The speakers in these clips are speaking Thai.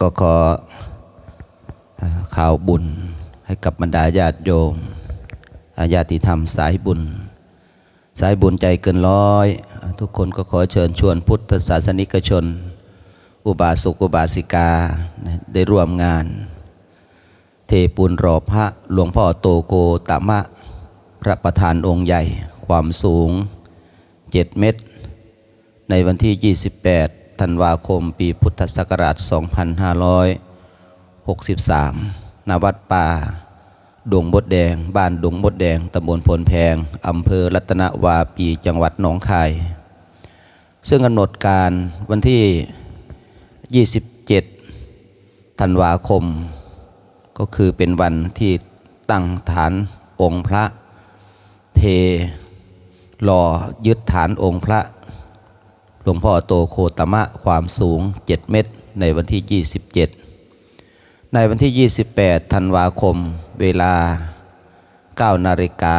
ก็ขอข่าวบุญให้กับบรรดาญาติโยมญาติธรรมสายบุญ สายบุญใจเกินร้อย ทุกคนก็ขอเชิญชวนพุทธศาสนิกชน อุบาสกอุบาสิกาได้ร่วมงาน เทปูนรอพระหลวงพ่อโตโกตามะ พระประธานองค์ใหญ่ความสูง 7 เมตร ในวันที่ 28 ธันวาคม ปีพุทธศักราช 2563 ณ วัดป่า ดงมดแดง บ้านดงมดแดง ตำบลพลแพง อำเภอรัตนวาปีจังหวัดหนองคาย ซึ่งกำหนดการวันที่ 27 ธันวาคม ก็คือเป็นวันที่ตั้งฐานองค์พระ เทหล่อยึดฐานองค์พระ หลวงพ่อโตโคตมะความสูง 7 เมตร ในวันที่ 27 ในวันที่ 28 ธันวาคม เวลา 9 นาฬิกา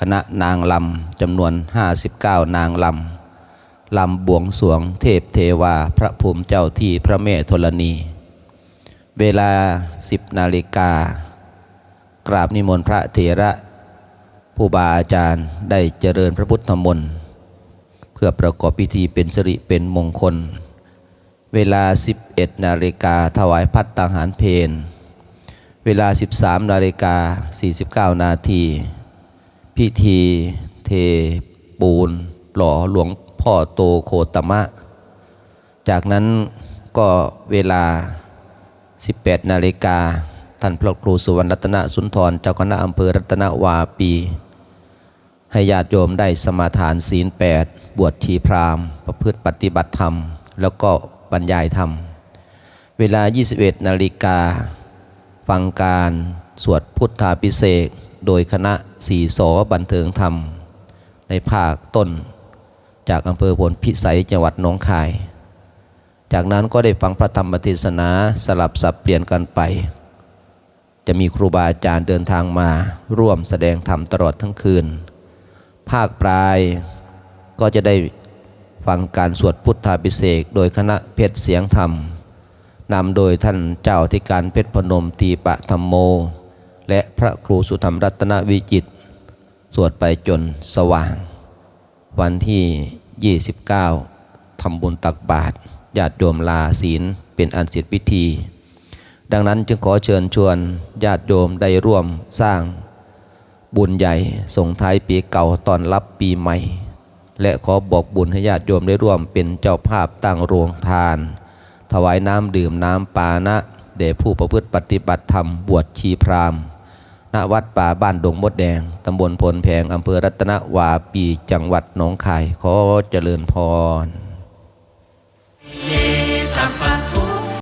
คณะนางลำจำนวน 59 นางลำ ลำบวงสวงเทพเทวาพระภูมิเจ้าที่พระแม่ธรณี เวลา 10 นาฬิกา กราบนิมนต์พระเถระ ผู้บาอาจารย์ได้เจริญพระพุทธมนต์ พื่อประกอบพิธีเป็นสิริเป็นมงคล เวลา 11 นาฬิกาถวายพัดตตาหารเพนเวลา 13 นาฬิกา 49 นาที พิธีเทปูน หล่อหลวงพ่อโตโคตมะ จากนั้นก็เวลา 18 นาฬิกาท่านพระครูสุวรรณรัตนสุนทร เจ้าคณะอำเภอรัตนวาปี ให้ญาติโยมได้สมาทานศีลแปดบวชชีพราหมณ์ประพฤติปฏิบัติธรรม แล้วก็บรรยายธรรม เวลา 21 นาฬิกา ฟังการสวดพุทธาพิเศษโดยคณะสีสอบันเทิงธรรม ในภาคต้น จากอำเภอพลพิสัยจังหวัดหนองคาย จากนั้นก็ได้ฟังพระธรรมเทศนาสลับสับเปลี่ยนกันไป จะมีครูบาอาจารย์เดินทางมาร่วมแสดงธรรมตลอดทั้งคืน ภาคปลาย ก็จะได้ฟังการสวดพุทธาพิเศษกโดยคณะเพชรเสียงธรรมนำโดยท่านเจ้าธิการเพชรพนมตีปะธรรมโม และพระครูสุธรรมรัตนวิจิต สวดไปจนสว่าง วันที่ 29ทำบุญตักบาตรญาติโยมลาศีลเป็นอันเสร็จพิธี ดังนั้นจึงขอเชิญชวนญาติโยมได้ร่วมสร้าง บุญใหญ่ส่งท้ายปีเก่าตอนรับปีใหม่ และขอบอกบุญให้ญาติโยมได้ร่วมเป็นเจ้าภาพตั้งโรงทาน ถวายน้ำดื่มน้ำปานะแด่ผู้ประพฤติปฏิบัติธรรมบวชชีพราหมณ์ณวัดป่าบ้านดงมดแดง ตำบลพลแพง อำเภอรัตนวาปี จังหวัดหนองคาย ขอเจริญพรสัพพ